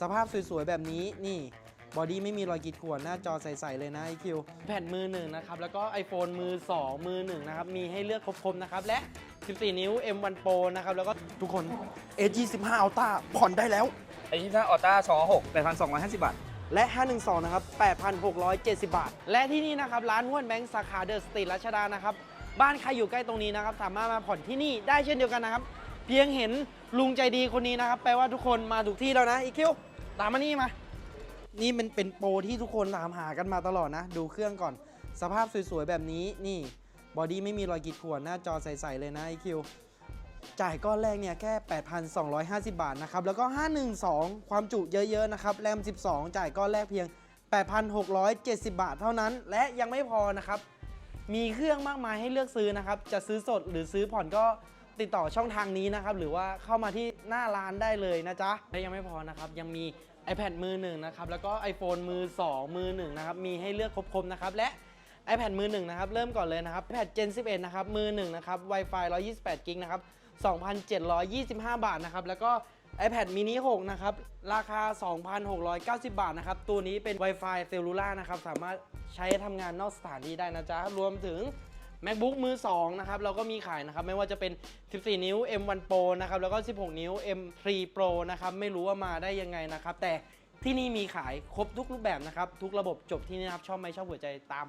สภาพสวยๆ แบบนี้นี่บอดี้ไม่มีรอยกีดข่วนหน้าจอใส ๆ เลยนะไอคิวแผ่นมือหนึ่งนะครับ แล้วก็ iPhone มือ 2 มือหนึ่งนะครับ มีให้เลือกครบๆนะครับ และ 14 นิ้ว M1 Pro นะครับ แล้วก็ทุกคน A25 Ultra ผ่อนได้แล้ว ไอ้ที่ถ้าออต้าสองหกแปดพันสองร้อยห้าสิบบาท และ 512 นะครับ 8,670 บาท และที่นี่นะครับ ร้านห้วนแบงค์สาขาเดอะสตรีทรัชดานะครับ บ้านใครอยู่ใกล้ตรงนี้นะครับ สามารถมาผ่อนที่นี่ได้เช่นเดียวกันนะครับ เพียงเห็นลุงใจดีคนนี้นะครับ แปลว่าทุกคนมาถูกที่แล้วนะอีคิว ตามมานี่มา นี่มันเป็นโปรที่ทุกคนตามหากันมาตลอดนะ ดูเครื่องก่อน สภาพสวยๆ แบบนี้นี่บอดี้ไม่มีรอยกีดข่วนหน้าจอใสๆเลยนะไอคิวจ่ายก้อนแรกเนี่ยแค่ 8,250 บาทนะครับ แล้วก็ 512 ความจุเยอะๆ นะครับ แรม 12 จ่ายก้อนแรกเพียง 8,670 บาทเท่านั้น และยังไม่พอนะครับ มีเครื่องมากมายให้เลือกซื้อนะครับ จะซื้อสดหรือซื้อผ่อนก็ ติดต่อช่องทางนี้นะครับ หรือว่าเข้ามาที่หน้าร้านได้เลยนะจ๊ะและยังไม่พอนะครับ ยังมี iPad มือหนึ่งนะครับ แล้วก็ iPhone มือ 2 มือหนึ่งนะครับ มีให้เลือกครบๆนะครับ และ iPad มือหนึ่งนะครับ เริ่มก่อนเลยนะครับ iPad Gen 11 นะครับ มือหนึ่งนะครับ Wi-Fi 128 กิกนะครับ 2,725 บาทนะครับ แล้วก็ iPad mini 6 นะครับ ราคา 2,690 บาทนะครับ ตัวนี้เป็น Wi-Fi Cellular นะครับ สามารถใช้ทำงานนอกสถานที่ได้นะจ๊ะ รวมถึง MacBook มือ2นะครับเราก็มีขายนะครับไม่ว่าจะเป็น 14 นิ้ว M1 Pro นะครับแล้วก็ 16 นิ้ว M3 Pro นะครับไม่รู้ว่ามาได้ยังไงนะครับแต่ที่นี่มีขายครบทุกรูปแบบนะครับทุกระบบจบที่นี่นะครับชอบไหมชอบหัวใจตาม